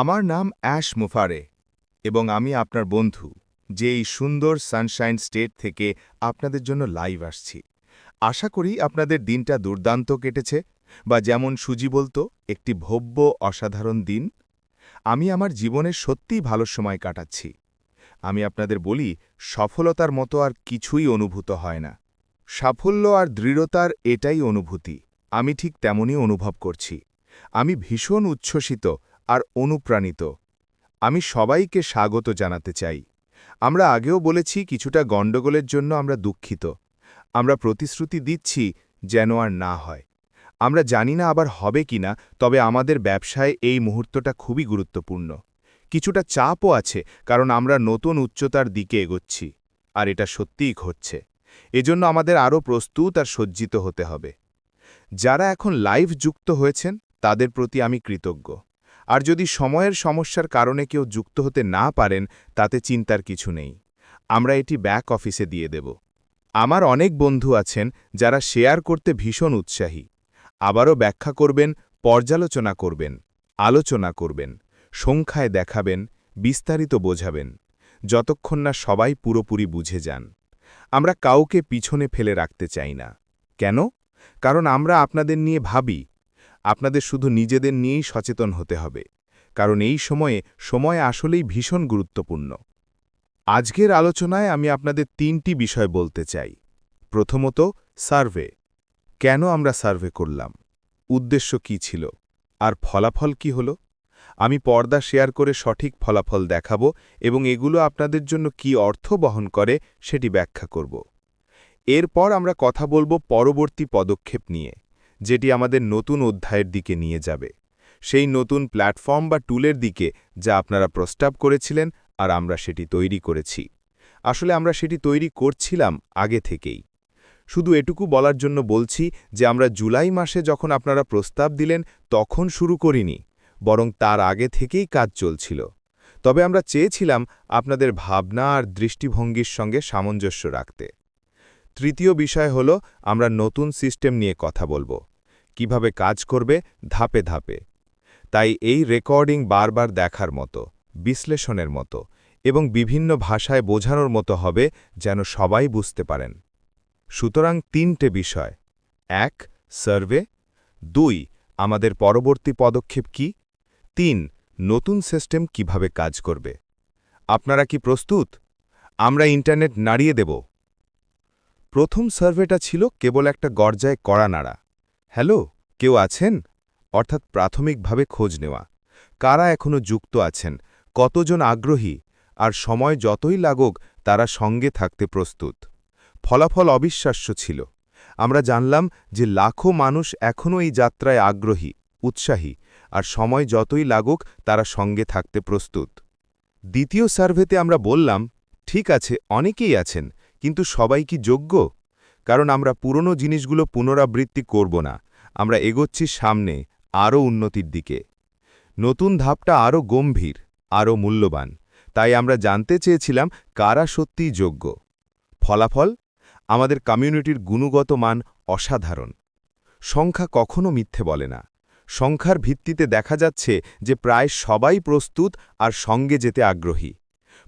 আমার নাম অ্যাশ মুফারে এবং আমি আপনার বন্ধু, যে এই সুন্দর সানশাইন স্টেট থেকে আপনাদের জন্য লাইভ আসছি। আশা করি আপনাদের দিনটা দুর্দান্ত কেটেছে বা যেমন সুজি বলতো, একটি ভব্য অসাধারণ দিন। আমি আমার জীবনের সত্যিই ভালো সময় কাটাচ্ছি। আমি আপনাদের বলি, সফলতার মতো আর কিছুই অনুভূত হয় না। সাফল্য আর দৃঢ়তার এটাই অনুভূতি। আমি ঠিক তেমনই অনুভব করছি। আমি ভীষণ উচ্ছ্বসিত আর অনুপ্রাণিত। আমি সবাইকে স্বাগত জানাতে চাই। আমরা আগেও বলেছি কিছুটা গণ্ডগোলের জন্য আমরা দুঃখিত। আমরা প্রতিশ্রুতি দিচ্ছি যেন আর না হয়। আমরা জানি না আবার হবে কিনা তবে আমাদের ব্যবসায় এই মুহূর্তটা খুবই গুরুত্বপূর্ণ। কিছুটা চাপও আছে, কারণ আমরা নতুন উচ্চতার দিকে এগোচ্ছি, আর এটা সত্যিই ঘটছে। এজন্য আমাদের আরও প্রস্তুত আর সজ্জিত হতে হবে। যারা এখন লাইভ যুক্ত হয়েছেন, তাদের প্রতি আমি কৃতজ্ঞ। আর যদি সময়ের সমস্যার কারণে কেউ যুক্ত হতে না পারেন, তাতে চিন্তার কিছু নেই। আমরা এটি ব্যাক অফিসে দিয়ে দেব। আমার অনেক বন্ধু আছেন যারা শেয়ার করতে ভীষণ উৎসাহী। আবারও ব্যাখ্যা করবেন, পর্যালোচনা করবেন, আলোচনা করবেন, সংখ্যায় দেখাবেন, বিস্তারিত বোঝাবেন, যতক্ষণ না সবাই পুরোপুরি বুঝে যান। আমরা কাউকে পিছনে ফেলে রাখতে চাই না। কেন? কারণ আমরা আপনাদের নিয়ে ভাবি আপনাদের শুধু নিজেদের নিয়েই সচেতন হতে হবে, কারণ এই সময়ে সময় আসলেই ভীষণ গুরুত্বপূর্ণ। আজকের আলোচনায় আমি আপনাদের তিনটি বিষয় বলতে চাই। প্রথমত, সার্ভে। কেন আমরা সার্ভে করলাম? উদ্দেশ্য কি ছিল? আর ফলাফল কি হল? আমি পর্দা শেয়ার করে সঠিক ফলাফল দেখাব এবং এগুলো আপনাদের জন্য কি অর্থ বহন করে সেটি ব্যাখ্যা করব। এরপর আমরা কথা বলব পরবর্তী পদক্ষেপ নিয়ে। যেটি আমাদের নতুন অধ্যায়ের দিকে নিয়ে যাবে। সেই নতুন প্ল্যাটফর্ম বা টুলের দিকে যা আপনারা প্রস্তাব করেছিলেন আর আমরা সেটি তৈরি করেছি। আসলে আমরা সেটি তৈরি করছিলাম আগে থেকেই। শুধু এটুকু বলার জন্য বলছি যে আমরা জুলাই মাসে যখন আপনারা প্রস্তাব দিলেন, তখন শুরু করিনি, বরং তার আগে থেকেই কাজ চলছিল। তবে আমরা চেয়েছিলাম আপনাদের ভাবনা আর দৃষ্টিভঙ্গির সঙ্গে সামঞ্জস্য রাখতে। তৃতীয় বিষয় হল, আমরা নতুন সিস্টেম নিয়ে কথা বলব। কীভাবে কাজ করবে ধাপে ধাপে। তাই এই রেকর্ডিং বারবার দেখার মতো, বিশ্লেষণের মতো এবং বিভিন্ন ভাষায় বোঝানোর মতো হবে যেন সবাই বুঝতে পারেন। সুতরাং তিনটে বিষয়। এক, সার্ভে। দুই, আমাদের পরবর্তী পদক্ষেপ কি? তিন, নতুন সিস্টেম কীভাবে কাজ করবে? আপনারা কি প্রস্তুত? আমরা ইন্টারনেট নাড়িয়ে দেব। প্রথম সার্ভেটা ছিল কেবল একটা গর্জায় কড়া নাড়া। হ্যালো, কেউ আছেন? অর্থাৎ প্রাথমিকভাবে খোঁজ নেওয়া। কারা এখনও যুক্ত আছেন? কতজন আগ্রহী? আর সময় যতই লাগুক, তারা সঙ্গে থাকতে প্রস্তুত। ফলাফল অবিশ্বাস্য ছিল। আমরা জানলাম যে লাখো মানুষ এখনও এই যাত্রায় আগ্রহী, উৎসাহী, আর সময় যতই লাগুক, তারা সঙ্গে থাকতে প্রস্তুত। দ্বিতীয় সার্ভেতে আমরা বললাম, ঠিক আছে, অনেকেই আছেন, কিন্তু সবাই কি যোগ্য? কারণ আমরা পুরনো জিনিসগুলো পুনরাবৃত্তি করব না। আমরা এগোচ্ছি সামনে, আরও উন্নতির দিকে। নতুন ধাপটা আরও গম্ভীর, আরও মূল্যবান। তাই আমরা জানতে চেয়েছিলাম কারা সত্যিই যোগ্য। ফলাফল? আমাদের কমিউনিটির গুণগত মান অসাধারণ। সংখ্যা কখনো মিথ্যে বলে না। সংখ্যার ভিত্তিতে দেখা যাচ্ছে যে প্রায় সবাই প্রস্তুত আর সঙ্গে যেতে আগ্রহী।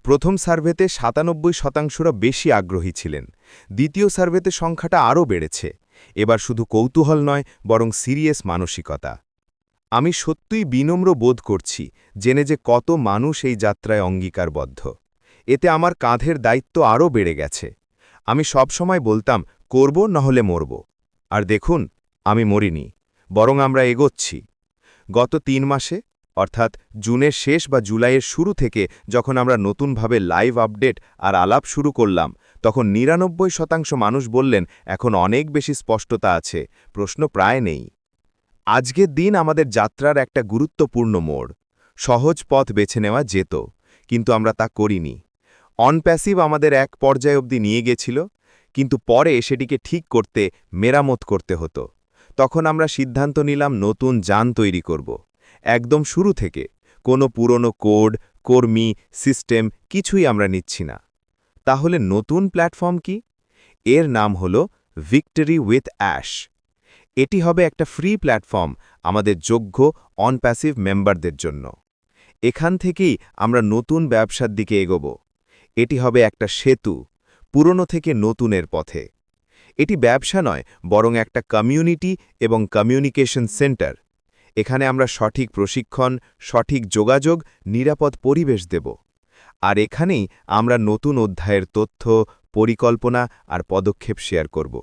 প্রথম সার্ভেতে সাতানব্বই শতাংশরা বেশি আগ্রহী ছিলেন। দ্বিতীয় সার্ভেতে সংখ্যাটা আরও বেড়েছে। এবার শুধু কৌতূহল নয়, বরং সিরিয়াস মানসিকতা। আমি সত্যিই বিনম্র বোধ করছি, জেনে যে কত মানুষ এই যাত্রায় অঙ্গীকারবদ্ধ। এতে আমার কাঁধের দায়িত্ব আরও বেড়ে গেছে। আমি সবসময় বলতাম, করব নহলে মরব। আর দেখুন, আমি মরিনি, বরং আমরা এগোচ্ছি। গত তিন মাসে অর্থাৎ জুনের শেষ বা জুলাইয়ের শুরু থেকে যখন আমরা নতুনভাবে লাইভ আপডেট আর আলাপ শুরু করলাম, তখন নিরানব্বই শতাংশ মানুষ বললেন, এখন অনেক বেশি স্পষ্টতা আছে, প্রশ্ন প্রায় নেই। আজকের দিন আমাদের যাত্রার একটা গুরুত্বপূর্ণ মোড়। সহজ পথ বেছে নেওয়া যেত, কিন্তু আমরা তা করিনি। অনপ্যাসিভ আমাদের এক পর্যায় অবধি নিয়ে গেছিল, কিন্তু পরে সেটিকে ঠিক করতে, মেরামত করতে হতো। তখন আমরা সিদ্ধান্ত নিলাম নতুন যান তৈরি করব। একদম শুরু থেকে। কোনো পুরনো কোড, কর্মী, সিস্টেম কিছুই আমরা নিচ্ছি না। তাহলে নতুন প্ল্যাটফর্ম কি? এর নাম হল ভিক্টরি উইথ অ্যাশ। এটি হবে একটা ফ্রি প্ল্যাটফর্ম আমাদের যোগ্য অনপ্যাসিভ মেম্বারদের জন্য। এখান থেকেই আমরা নতুন ব্যবসার দিকে এগোব। এটি হবে একটা সেতু, পুরনো থেকে নতুনের পথে। এটি ব্যবসা নয়, বরং একটা কমিউনিটি এবং কমিউনিকেশন সেন্টার। এখানে আমরা সঠিক প্রশিক্ষণ, সঠিক যোগাযোগ, নিরাপদ পরিবেশ দেব। আর এখানেই আমরা নতুন অধ্যায়ের তথ্য, পরিকল্পনা আর পদক্ষেপ শেয়ার করব।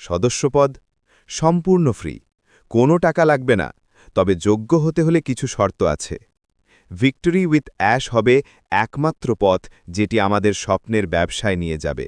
সদস্যপদ, সম্পূর্ণ ফ্রি, কোনো টাকা লাগবে না, তবে যোগ্য হতে হলে কিছু শর্ত আছে। ভিক্টরি উইথ অ্যাশ হবে একমাত্র পথ যেটি আমাদের স্বপ্নের ব্যবসায় নিয়ে যাবে।